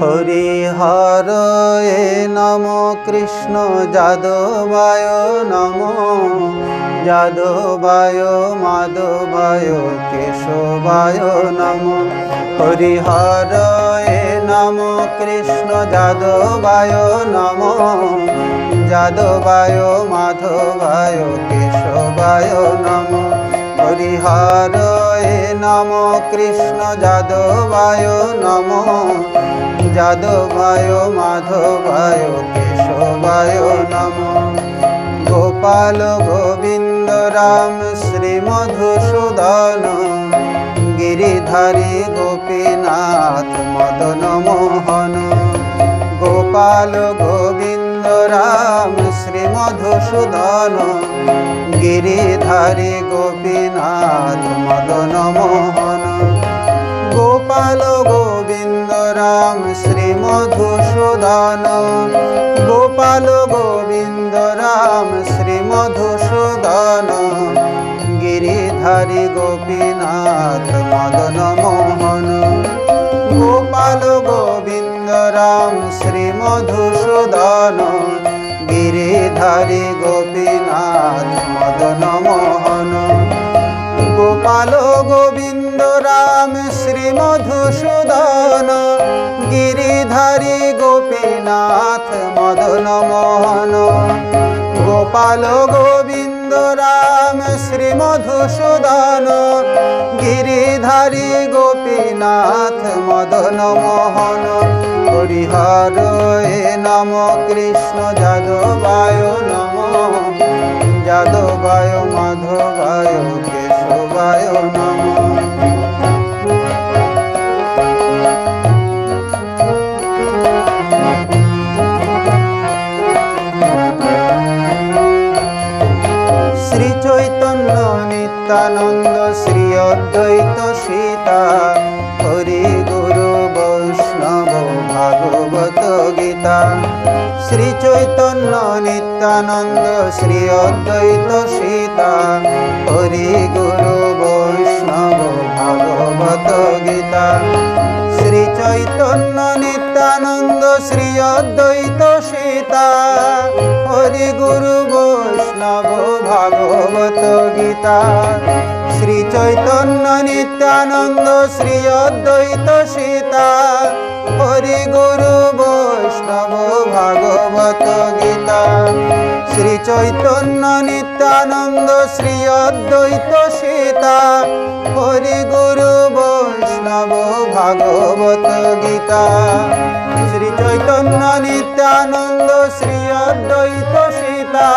হরিহর, এ নম কৃষ্ণ যাদবায় নম। যাদবায় মাধবায় কেশবায় নম। হরিহর, এ নম কৃষ্ণ যাদবায় নম। যাদবায়, মাধবায়, কেশবায় নম। হরিহর, এ নম কৃষ্ণ যাদবায় নম। যাদবায় মাধবায় কেশবায় নম। গোপাল গোবিন্দ রাম, শ্রী মধুসূদন। গিরিধারী গোপীনাথ, মদন মোহন। গোপাল গোবিন্দ রাম, শ্রী মধুসূদন। গিরিধারী গোপীনাথ, মদন মোহন। গোপাল গোবিন্দ রাম শ্রী মধুসূদন। গোপাল গোবিন্দ রাম, শ্রী মধুসূদন। গিরিধারী গোপীনাথ মদন মোহন। গোপাল গোবিন্দ রাম, শ্রী মধুসূদন। গিরিধারী গোপীনাথ মদন মোহন। গোপাল গোবিন্দ রাম শ্রী মধুসূদন, গিরিধারী গোপীনাথ মদন মোহন। গোপাল গোবিন্দ রাম শ্রী মধুসূদন, গিরিধারী গোপীনাথ মদন মোহন। হরিহর নম কৃষ্ণ, যাদবায় নম। যাদবায়, মাধবায় কেশবায় নম শ্রী চৈতন্য নিত্যানন্দ শ্রী অদ্বৈত সীতা, হরি গুরু বৈষ্ণব ভাগবত গীতা। শ্রী চৈতন্য নিত্যানন্দ শ্রী অদ্বৈত সীতা, হরি ভাগবত গীতা। শ্রী চৈতন্য নিত্যানন্দ, শ্রী অদ্বৈত সীতা। হরি গুরু বৈষ্ণব ভাগবত গীতা। শ্রী চৈতন্য নিত্যানন্দ, শ্রী অদ্বৈত সীতা। হরি গুরু বৈষ্ণব ভাগবত গীতা। শ্রী চৈতন্য নিত্যানন্দ শ্রী অদ্বৈত সীতা। হরি গুরু বৈষ্ণব ভাগবত গীতা। শ্রী চৈতন্য নিত্যানন্দ শ্রী অদ্বৈত সীতা।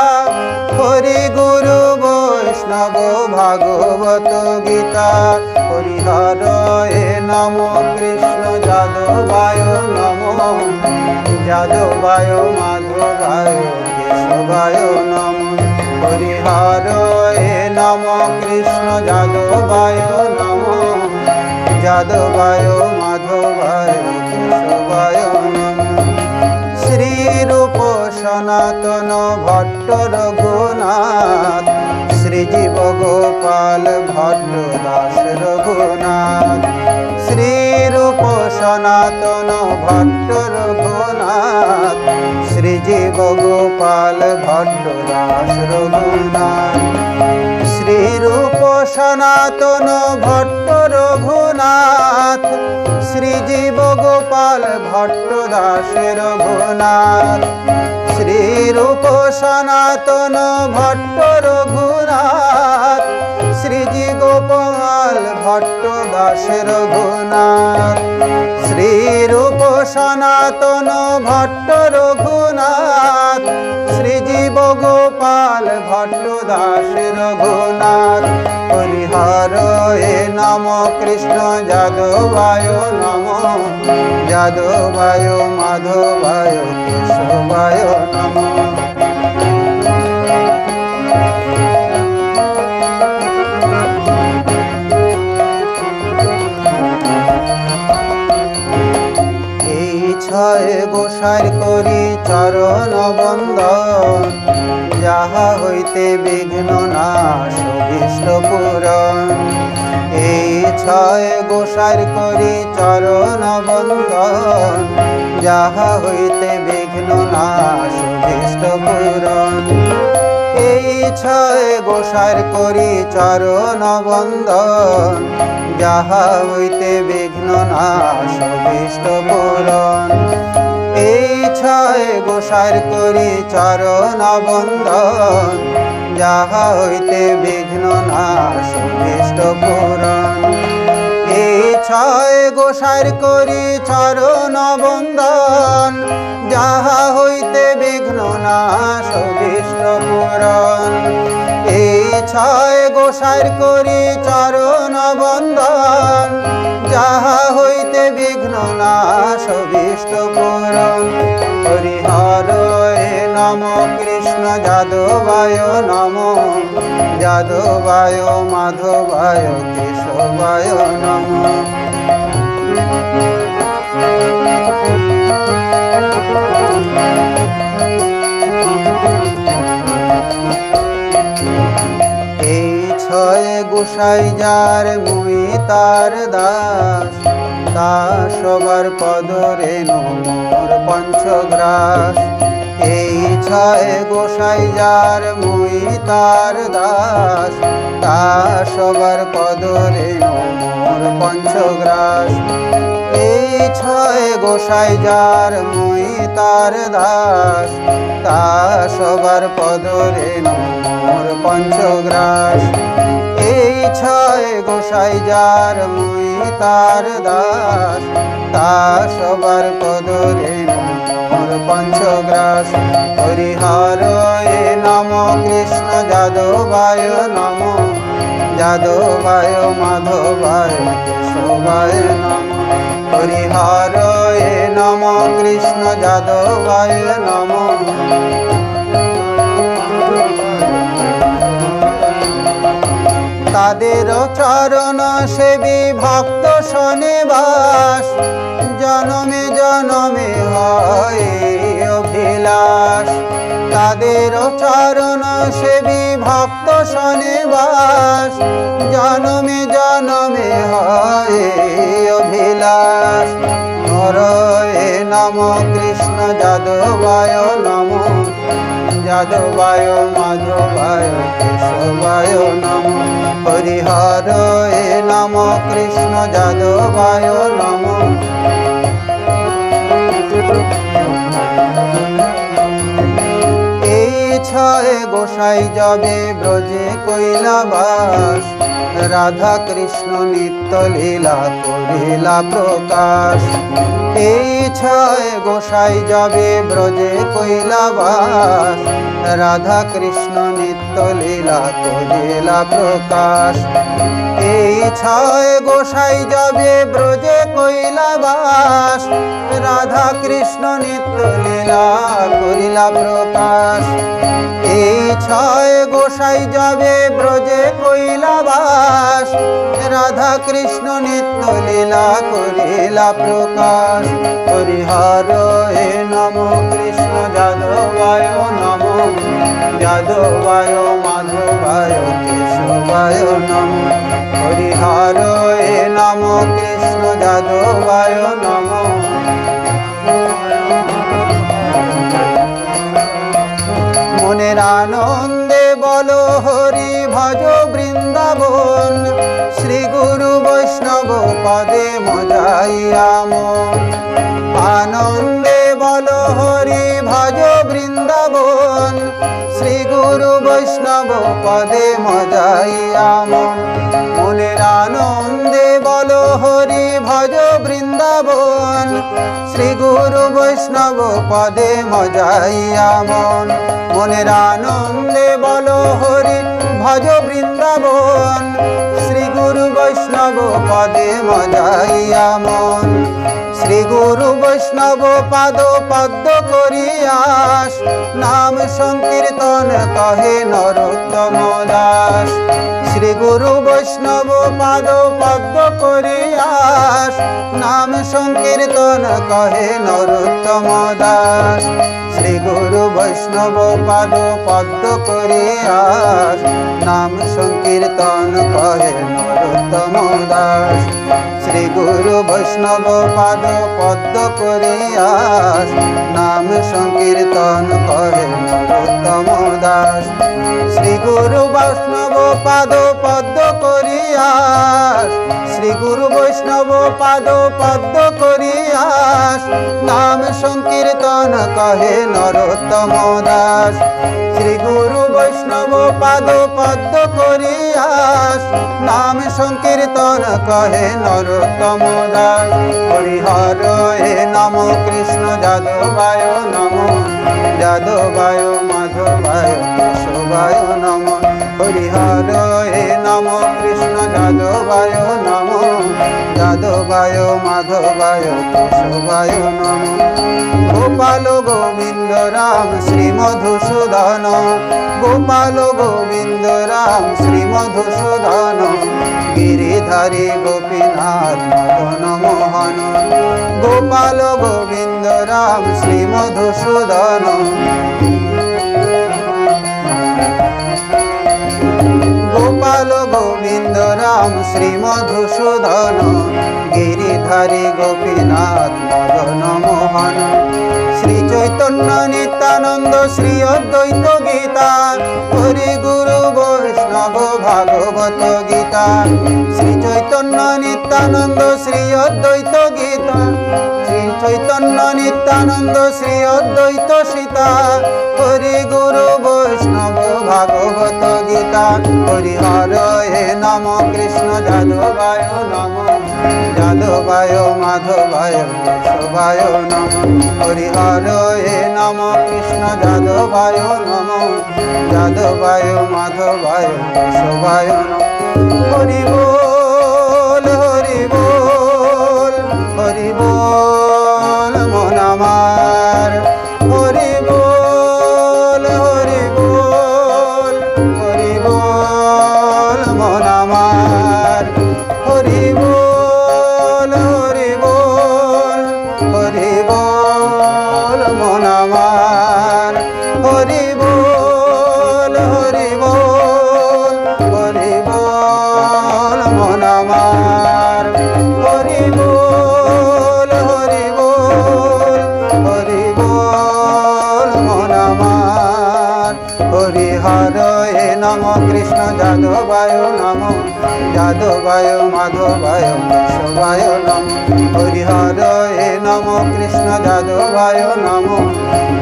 হরি গুরু বৈষ্ণব ভাগবত গীতা। হরিহর এ নম কৃষ্ণ। যাদবায় নম। যাদবায় মাধবায় কেশবায় নম। হরিহর এ নম, কৃষ্ণ যাদবায় নম। যাদবায় মাধবায় কেশবায় নম। শ্রীরূপ সনাতন ভট্ট রঘুনাথ শ্রীজীব গোপাল ভট্ট দাস রঘুনাথ। সনাতন ভট্ট রঘুনাথ শ্রীজীব গোপাল ভট্ট দাস রঘুনাথ। শ্রীরূপ সনাতন ভট্ট রঘুনাথ শ্রীজীব গোপাল ভট্ট দাস রঘুনাথ। শ্রীরূপ সনাতন ভট্ট রঘুনাথ শ্রীজি গোপাল ভট্ট দাস রঘুনাথ শ্রীরূপ সনাতন ভট্ট রঘুনাথ। শ্রীজীব গোপাল ভট্ট দাস রঘুনাথ হরিহর, এ নম কৃষ্ণ, যাদবায় নম। যাদবায়, মাধবায়, কেশবায় নম। গোসার করি চরণ বন্দন। যাহা হইতে বিঘ্ন নাশ অভীষ্ট পূরণ। এই ছয় গোসার করি চরণ বন্দন। যাহা হইতে বিঘ্ন নাশ অভীষ্ট পূরণ। এই ছয় গোসার করি চরণ বন্দন। যাহা হইতে বিঘ্ন নাশ অভীষ্ট ছয় গোসার করি চরণ বন্দন যাহা হইতে বিঘ্ন অভীষ্ট পূরণ। এই ছয় গোসার করি চরণ বন্দন যাহা হইতে বিঘ্ন অভীষ্ট পূরণ। এই ছয় গোসার করি চরণ বন্দন যাহা হইতে বিঘ্ন নাশ অভীষ্ট পূরণ হরিহর নম কৃষ্ণ, যাদবায় নম। যাদবায় মাধবায়, কেশবায় নম। এই ছয় গোসাই যার মুই তার দাস, তা সবার পদরে নমর পঞ্চগ্রাস। এই ছয় গোসাই যার মুই তার দাস, তা সবার পদরে নমর পঞ্চগ্রাস। এই ছয় গোসাই যার মুই তার দাস, তা সবার পদরে নমর পঞ্চগ্রাস। এই ছয় গোসাই যার মুই তার দাস, তা সবার পদরে নমর পঞ্চগ্রাস। হরিহর এ নম, কৃষ্ণ যাদবায় নম, যাদবায় মাধবায় কেশবায় নম। হরিহর নম কৃষ্ণ যাদবায় নম। তাদের চরণ সেবী ভক্ত শনিবাস, জনমে জনমে হয় অভিলাষ। তাদের চরণ সেবী ভক্ত শনিবাস, জনমে জনমে হয় অভিলাষ। নরয়ে নম কৃষ্ণ যাদবায় নম, যাদবায় মাধবায় কেশবায় নম হরিহর এ নম কৃষ্ণ যাদবায় নম। এই ছয় গোসাই যাবে ব্রজে কৈলাবাস রাধা কৃষ্ণ নিত্য লীলা করিলা প্রকাশ। এই ছয় গোসাই যাবে ব্রজে কৈলাবাস। রাধা কৃষ্ণ নিত্য লীলা করিলা প্রকাশ। এই ছয় গোসাই যাবে ব্রজে কৈলাবাস। রাধা কৃষ্ণ নিত্য লীলা করিলা প্রকাশ। এই ছয় গোসাই যাবে ব্রজে কৈলাবাস। রাধা কৃষ্ণ নিত্য লীলা করিলা প্রকাশ। হরিহর নম কৃষ্ণ যাদবায় নম। যাদবায় মাধবায় কেশবায় নম। হরিহর হে নম কৃষ্ণ যাদবায় নম। মনের আনন্দে বলো হরি ভজ বৃন্দাবন। শ্রী গুরু বৈষ্ণব পদে মজাইয়া আনন্দে বৃন্দাবন শ্রী গুরু বৈষ্ণব পদে মজাইয়া মন মনের আনন্দে বলো হরি ভজ বৃন্দাবন, শ্রী গুরু বৈষ্ণব পদে মজাইয়া মন মনের আনন্দে বলো হরি ভজ বৃন্দাবন, শ্রী গুরু বৈষ্ণব পদে মজাইয়া মন শ্রী গুরু বৈষ্ণব পাদ পদ্ম করিয়াস। নাম সংকীর্তন কহে নরোত্তম দাস। শ্রী গুরু বৈষ্ণব পাদ পদ্ম করিয়াস। নাম সংকীর্তন কহে নরোত্তম দাস। শ্রী গুরু বৈষ্ণব পাদ পদ্ম করে আস। নাম সংকীর্তন কহে নরোত্তম দাস। শ্রী গুরু বৈষ্ণব পাদ পদ্ম করে আস। নাম সংকীর্তন কহে নরোত্তম দাস। শ্রী গুরু বৈষ্ণব পাদ পদ্ম করিয়াস শ্রী গুরু বৈষ্ণব পাদ পদ্ম করিয়াস নাম সংকীর্তন কহে নরোত্তম দাস। শ্রী গুরু বৈষ্ণব পাদ পদ্ম করিয়াস। নাম সংকীর্তন কহে নরোত্তম দাস। হরিহর হে নম কৃষ্ণ, যাদবায় নম। যাদবায় মাধবায় কেশবায় নম গোপাল গোবিন্দ রাম শ্রী মধুসূদন গোপাল গোবিন্দ রাম শ্রী মধুসূদন গিরিধারী গোপীনাথ মদন মোহন গোপাল গোবিন্দ রাম শ্রী মধুসূদন গোপাল গোবিন্দ রাম শ্রী মধুসূদন গিরিধারী গোপীনাথ মদন মোহন শ্রী চৈতন্য নিত্যানন্দ শ্রী অদ্বৈত গীতা। হরি গুরু বৈষ্ণব ভাগবত গীতা। শ্রী চৈতন্য নিত্যানন্দ শ্রী অদ্বৈত গীতা। শ্রী চৈতন্য নিত্যানন্দ শ্রী অদ্বৈত সীতা। হরি গুরু বৈষ্ণব ভাগবত গীতা। হরি হর নম কৃষ্ণ যাদবায় নম যাদবায় মাধবায় কেশবায় নম। হরি হে নম, কৃষ্ণ যাদবায় নম। যাদবায় মাধবায় কেশবায় নম। হরি বল হরি বল হরি বল, মন যাদবায় মাধবায় কেশবায় নম। হরিহর এ নম কৃষ্ণ যাদবায় নম।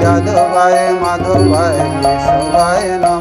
যাদবায় মাধবায় কেশবায় নম।